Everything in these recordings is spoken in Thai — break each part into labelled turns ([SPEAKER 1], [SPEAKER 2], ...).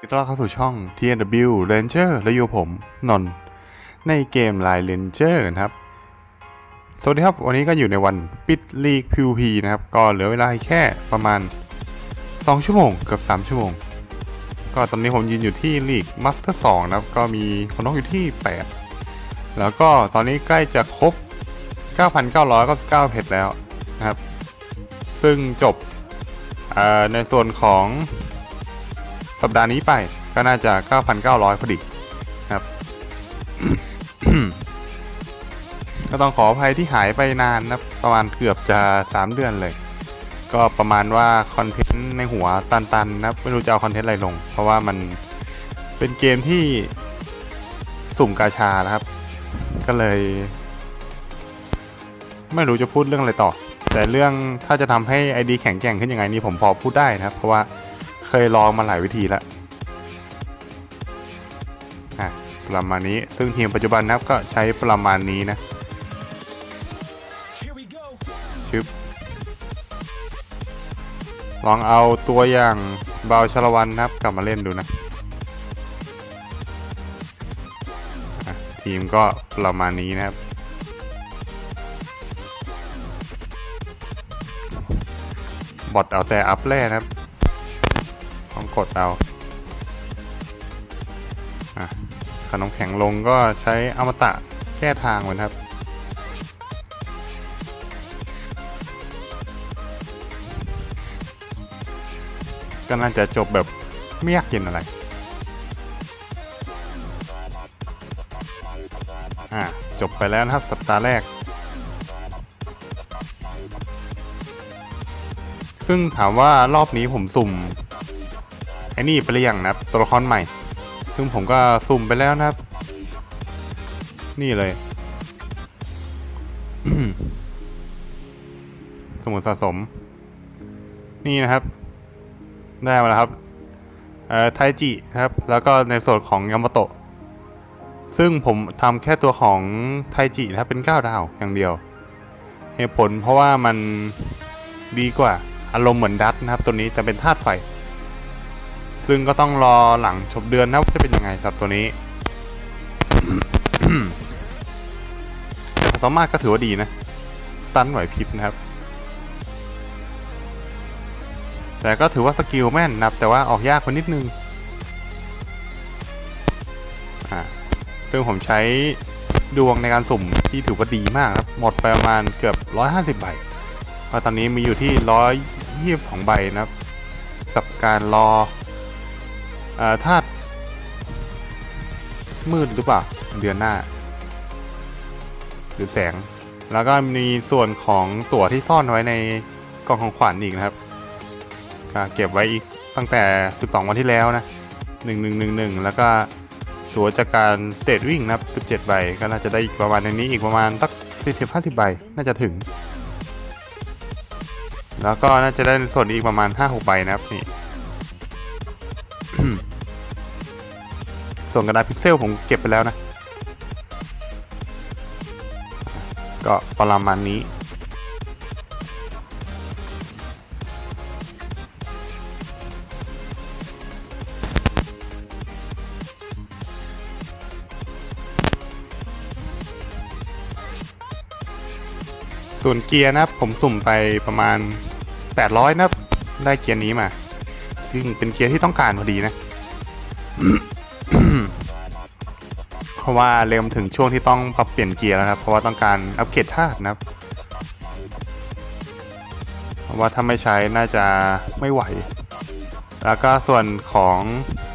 [SPEAKER 1] ยินดีต้อนรับเข้าสู่ช่อง TNW Ranger และอยู่ผมนนท์ในเกม Line Ranger นะครับ สวัสดีครับ วันนี้ก็อยู่ในวันปิดลีก PVP นะครับ ก็เหลือเวลาแค่ประมาณ 2 ชั่วโมงเกือบ 3 ชั่วโมง ก็ตอนนี้ผมยืนอยู่ที่ลีก Master 2 นะครับ ก็มีคนน้องอยู่ที่ 8 แล้วก็ตอนนี้ใกล้จะครบ 9,999เพชรแล้วนะครับ ซึ่งจบในส่วนของ สัปดาห์นี้ไปก็น่าจะ 9,900พอดีครับ ก็ต้องขออภัยที่หายไปนานนะประมาณเกือบจะ 3 เดือนเลย ก็ประมาณว่าคอนเทนต์ในหัวตันๆนะไม่รู้จะเอาคอนเทนต์อะไรลง เพราะว่ามันเป็นเกมที่สุ่มกาชานะครับ ก็เลย ไม่รู้จะพูดเรื่องอะไรต่อ แต่เรื่องถ้าจะทำให้ ID แข็งแกร่งขึ้นยังไงนี่ผมพอพูดได้นะครับ เพราะว่า เคยลองมาหลายวิธีแล้วประมาณนี้ซึ่งทีมปัจจุบันนะครับก็ใช้ประมาณนี้นะชึบลองเอาตัวอย่างเบาชลวันนะครับกลับมาเล่นดูนะะทีมก็ประมาณนี้นะครับ บอทเอาแต่อัพแร่นะครับ กดเอาอขนมแข็งลงก็ใช้อมตะแก้ทางไว้นครับ ก็น่าจะจบแบบไม่ยากเย็นอะไร อ่า จบไปแล้วนะครับ สัปดาห์แรก ซึ่งถามว่ารอบนี้ผมสุ่ม อ้นี่ไปหรือยังนะครับตัวละครใหม่ ซึ่งผมก็สุ่มไปแล้วนะครับ นี่เลย สมุดสะสม นี่นะครับ ได้มาแล้วครับเอ่อไทจินะครับ แล้วก็ในส่วนของยามาโตะซึ่งผมทำแค่ตัวของไทจินะครับเป็น 9 ดาวอย่างเดียว เหตุผลเพราะว่ามันดีกว่าอารมณ์เหมือนดัตนะครับ ตัวนี้แต่เป็นธาตุไฟ ซึ่งก็ต้องรอหลังชบเดือนนะว่าจะเป็นยังไงสับตัวนี้แต่สามารถก็ถือว่าดีนะ สตันไหวพริบนะครับ แต่ก็ถือว่าสกิลแม่นนับ แต่ว่าออกยากกว่านิดนึงอ่าซึ่งผมใช้ดวงในการสุ่มที่ถือว่าดีมากครับ หมดไปประมาณเกือบ 150 ใบก็ตอนนี้มีอยู่ที่ 122 ใบนะครับสับการรอ ธาตุมืดหรือเปล่าเดือนหน้า หรือแสง แล้วก็มีส่วนของตั๋วที่ซ่อนไว้ในกล่องของขวัญอีกนะครับเก็บไว้อีกตั้งแต่ 12 วันที่แล้วนะ 1111 แล้วก็ตั๋วจากการสเตทวิ่งนะครับ 17 ใบ ก็น่าจะได้อีกประมาณในนี้อีกประมาณสัก 40-50 ใบ น่าจะถึง แล้วก็น่าจะได้ส่วนอีกประมาณ 5-6 ใบนะครับนี่ ส่วนกระดาษพิกเซลผมเก็บไปแล้วนะ ก็ประมาณนี้ ส่วนเกียร์นะครับผมสุ่มไปประมาณ 800 นะครับ ได้เกียร์นี้มา ซึ่งเป็นเกียร์ที่ต้องการพอดีนะ ราะว่าเริ่มถึงช่วงที่ต้องปรับเปลี่ยนเกียร์แล้วครับเพราะว่าต้องการอัปเกรดธาตุนะครับเพราะว่าถ้าไม่ใช้น่าจะไม่ไหว แล้วก็ส่วนของ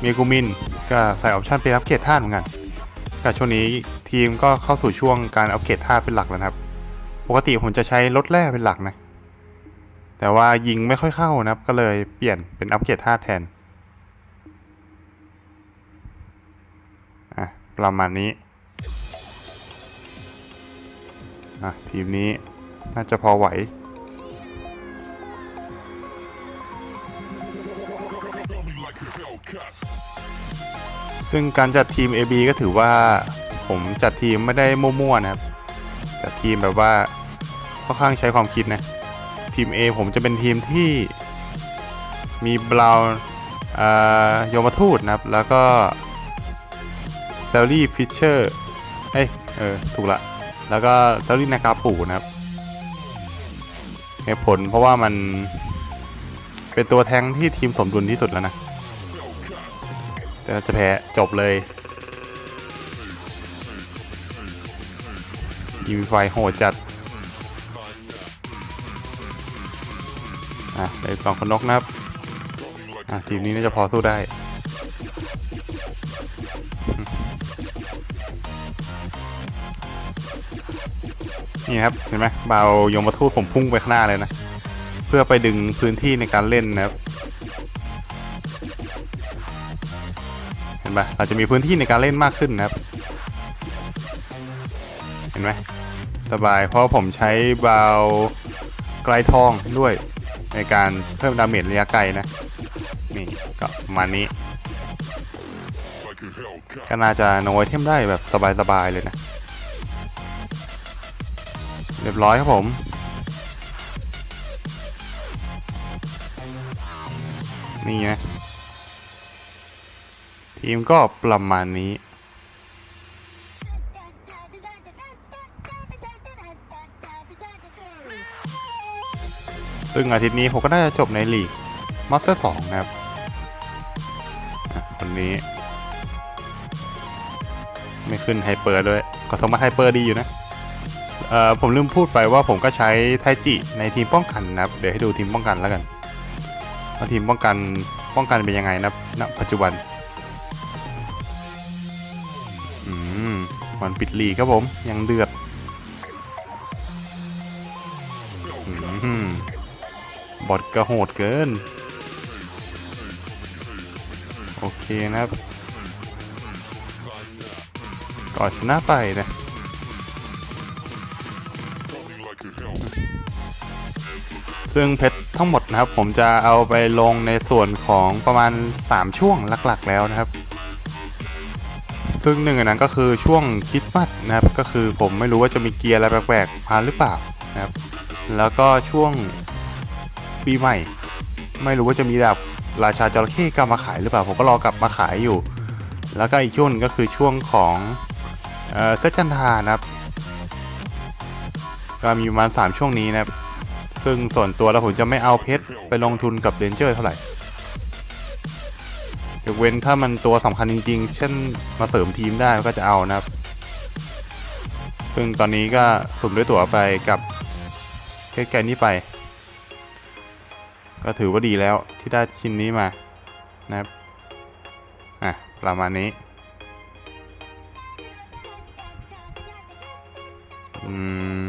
[SPEAKER 1] เมกูมินก็ใส่ออปชันเป็นอัปเกรดธาตุเหมือนกันแต่ช่วงนี้ทีมก็เข้าสู่ช่วงการอัปเกรดธาตุเป็นหลักแล้วครับ ปกติผมจะใช้รถแร่เป็นหลักนะแต่ว่ายิงไม่ค่อยเข้านะครับก็เลยเปลี่ยนเป็นอัปเกรดธาตุแทน อะ ประมาณนี้อะทีมนี้น่าจะพอไหว ซึ่งการจัดทีม AB ก็ถือว่าผมจัดทีมไม่ได้มั่วๆนะครับ จัดทีมแบบว่าค่อนข้างใช้ความคิดนะ ทีม A ผมจะเป็นทีมที่มีบราวน์โยมทูตนะครับ แล้วก็ ซลลี่ฟิชเชอร์เอ้ยเออถูกละ แล้วก็เซลลี่นากาปูนะครับเหตุผลเพราะว่ามันเป็นตัวแทงที่ทีมสมดุลที่สุดแล้วนะแต่จะแพ้จบเลยยิงไฟโหดจัด อะเลยสองคนนกนะครับ อะ ทีมนี้น่าจะพอสู้ได้ นี่ครับเห็นไหมเบายมทูตผมพุ่งไปข้างหน้าเลยนะ เพื่อไปดึงพื้นที่ในการเล่นนะครับเห็นปะเราจะมีพื้นที่ในการเล่นมากขึ้นนะครับ เห็นไหมสบายเพราะผมใช้เบาไกลทองด้วยในการเพิ่มดาเมจระยะไกลนะนี่ก็มานี้ก็น่าจะโนไอเทมได้แบบสบายๆเลยนะ เรียบร้อยครับผม นี่นะ ทีมก็ประมาณนี้ ซึ่งอาทิตย์นี้ผมก็น่าจะจบในลีกม a สเตอร์สนะครับคนนี้ ไม่ขึ้นไฮเปอร์ด้วย ก็สมมติไฮเปอร์ดีอยู่นะ ผมลืมพูดไปว่าผมก็ใช้ไทจิในทีมป้องกันนะครับ เดี๋ยวให้ดูทีมป้องกันแล้วกันว่าทีมป้องกันป้องกันเป็นยังไงนะณปัจจุบันอืมวันปิดลีกครับผมยังเดือดอืมบอทกระโหดเกิน โอเคนะครับก็ชนะไปนะ ซึ่งเพชรทั้งหมดนะครับ ผมจะเอาไปลงในส่วนของประมาณ 3 ช่วงหลักๆ แล้วนะครับ ซึ่งหนึ่งนนั้นก็คือช่วงคริสต์มาสนะครับ ก็คือผมไม่รู้ว่าจะมีเกียร์อะไรแปลกๆมาหรือเปล่านะครับ แล้วก็ช่วงปีใหม่ ไม่รู้ว่าจะมีดาบราชาจระเข้กลับมาขายหรือเปล่า ผมก็รอกลับมาขายอยู่ แล้วก็อีกช่วงก็คือช่วงของเซจันทานะครับ ก็มีประมาณ 3 ช่วงนี้นะครับ ซึ่งส่วนตัวแล้วผมจะไม่เอาเพชรไปลงทุนกับเรนเจอร์เท่าไหร่ยกเว้นถ้ามันตัวสำคัญจริงๆ เช่นมาเสริมทีมได้ก็จะเอานะครับ ซึ่งตอนนี้ก็สุ่มด้วยตั๋วไปกับเพชรแกนนี้ไป ก็ถือว่าดีแล้วที่ได้ชิ้นนี้มานะครับ อะ ประมาณนี้ อืม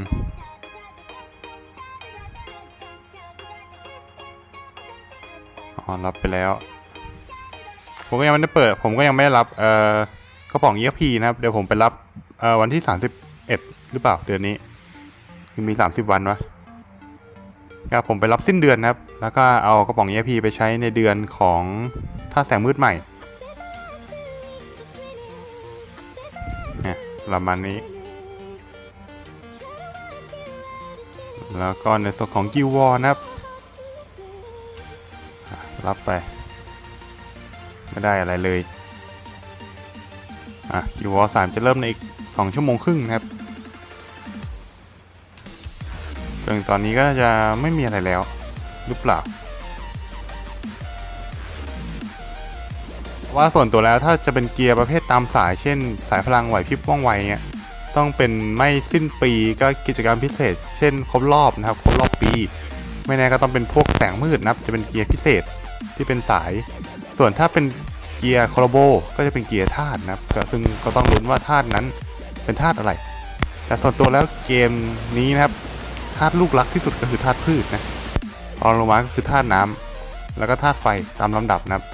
[SPEAKER 1] อ๋อรับไปแล้ว ผมก็ยังไม่ได้เปิด ผมก็ยังไม่ได้รับเอ่อกระป๋อง EXP นะครับ เดี๋ยวผมไปรับเอ่อวันที่ 31 หรือเปล่าเดือนนี้ยังมี 30 วันวะครับผมไปรับสิ้นเดือนนะครับ แล้วก็เอากระป๋อง EXP ไปใช้ในเดือนของท่าแสงมืดใหม่เนี่ยประมาณนี้ แล้วก็ในส่วนของกิววอนะครับ รับไป ไม่ได้อะไรเลย อะกิวอสามจะเริ่มในอีก 2 ชั่วโมงครึ่งนะครับจนตอนนี้ก็จะไม่มีอะไรแล้ว หรือเปล่า ว่าส่วนตัวแล้วถ้าจะเป็นเกียร์ประเภทตามสายเช่น สายพลังไหวพริบว่องไวเงี้ยต้องเป็นไม่สิ้นปีก็กิจกรรมพิเศษ เช่น ครบรอบนะครับ ครบรอบปี ไม่แน่ก็ต้องเป็นพวกแสงมืดนะครับ จะเป็นเกียร์พิเศษ ที่เป็นสาย ส่วนถ้าเป็นเกียร์คอร์โบก็จะเป็นเกียร์ธาตุนะครับซึ่งก็ต้องลุ้นว่าธาตุนั้นเป็นธาตุอะไร แต่ส่วนตัวแล้วเกมนี้นะครับธาตุลูกรักที่สุดก็คือธาตุพืชนะรองลงมาก็คือธาตุน้ำแล้วก็ธาตุไฟตามลำดับนะครับ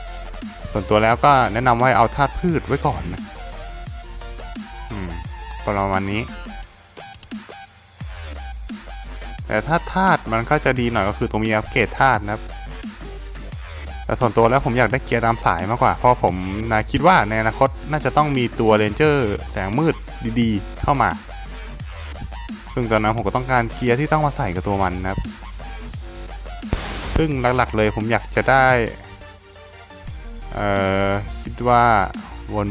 [SPEAKER 1] ส่วนตัวแล้วก็แนะนำว่าเอาธาตุพืชไว้ก่อนนะอืมประมาณนี้ แต่ถ้าธาตุมันก็จะดีหน่อยก็คือตรงมีอัปเกรดธาตุนะครับ แต่ส่วนตัวแล้วผมอยากได้เกียร์ตามสายมากกว่า เพราะผมนะคิดว่าในอนาคตน่าจะต้องมีตัวเรนเจอร์แสงมืดดีๆ เข้ามา ซึ่งตอนนั้นผมก็ต้องการเกียร์ที่ต้องมาใส่กับตัวมันนะครับ ซึ่งหลักๆเลยผมอยากจะได้ เอ่อ คิดว่า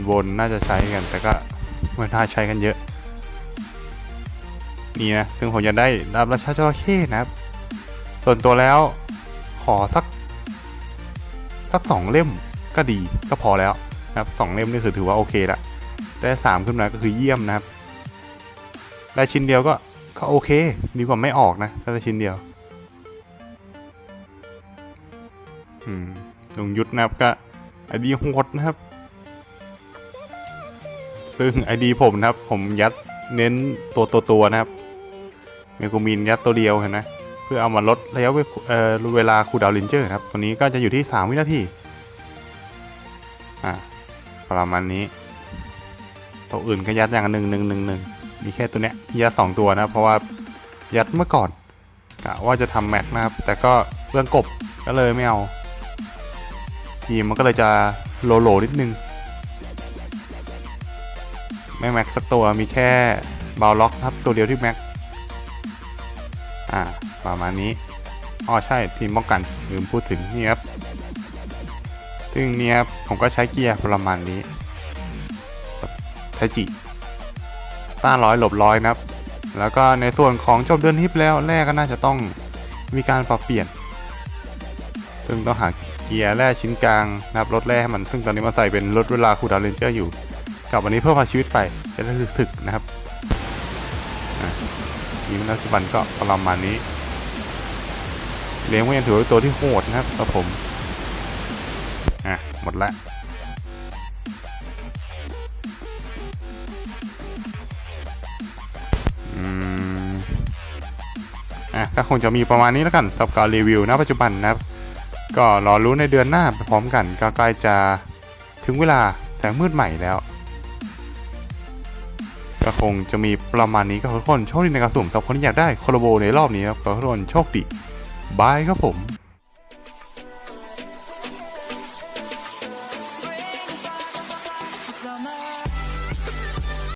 [SPEAKER 1] วนๆ น่าจะใช้กัน แต่ก็ไม่น่าใช้กันเยอะ นี่นะ ซึ่งผมจะได้ดาบราชาจระเข้นะครับ ส่วนตัวแล้วขอสัก สักสองเล่มก็ดีก็พอแล้วนะครับสองเล่มนี่คือถือว่าโอเคละได้สามขึ้นมาก็คือเยี่ยมนะครับ ได้ชิ้นเดียวก็ก็โอเค ดีกว่าไม่ออกนะถ้าได้ชิ้นเดียวอืมลุงยุทธนะครับก็ไอดีโหดนะครับ ซึ่งไอดีผมนะครับ ผมยัดเน้นตัวตัวตัวนะครับเมกูมินยัดตัวเดียวเห็นไหม พื่อเอามาลดระยะเวเเวลาคูดาวลินเจอร์ครับ ตัวนี้ก็จะอยู่ที่ 3 วินาทีอ่าประมาณนี้ ตัวอื่นก็ยัดอย่างหนึ่งหนึ่งหนึ่งหนึ่งมีแค่ตัวเนี้ยยัดสองตัวนะ เพราะว่ายัดเมื่อก่อนกะว่าจะทำแม็กนะครับ แต่ก็เรื่องกบก็เลยไม่เอา ทีมมันก็เลยจะโลโลนิดนึงไม่แม็กสักตัวมีแค่บาล็อกครับตัวเดียวที่แม็ก อ่า ประมาณนี้อ๋อใช่ทีมป้องกันลืมพูดถึงนี่ครับซึ่งนี่ครับผมก็ใช้เกียร์ประมาณนี้ไทจิต้านร้อยหลบร้อยนะครับ แล้วก็ในส่วนของจบเดือนฮิปแล้วแรกก็น่าจะต้องมีการปรับเปลี่ยน ซึ่งต้องหาเกียร์แร่ชิ้นกลางนะครับลดแร่ให้มันซึ่งตอนนี้มาใส่เป็นลดเวลาคูดาวเลนเจอร์อยู่กับวันนี้เพิ่มพลังชีวิตไปจะได้ถึกๆนะครับ อะทีมปัจจุบันก็ประมาณนี้ เลี้ยงไว้ยังถือว่าตัวที่โหดนะครับกับผม อะ หมดละอืมอะก็คงจะมีประมาณนี้แล้วกันสำหรับการรีวิวณปัจจุบันนะครับ ก็รอรู้ในเดือนหน้าไปพร้อมกันก็ใกล้จะถึงเวลาแสงมืดใหม่แล้ว ก็คงจะมีประมาณนี้ก็ขอให้ทุกคนโชคดีในการสุ่มสำหรับคนที่อยากได้โคโลโบในรอบนี้ครับทุกคนโชคดีบายครับผม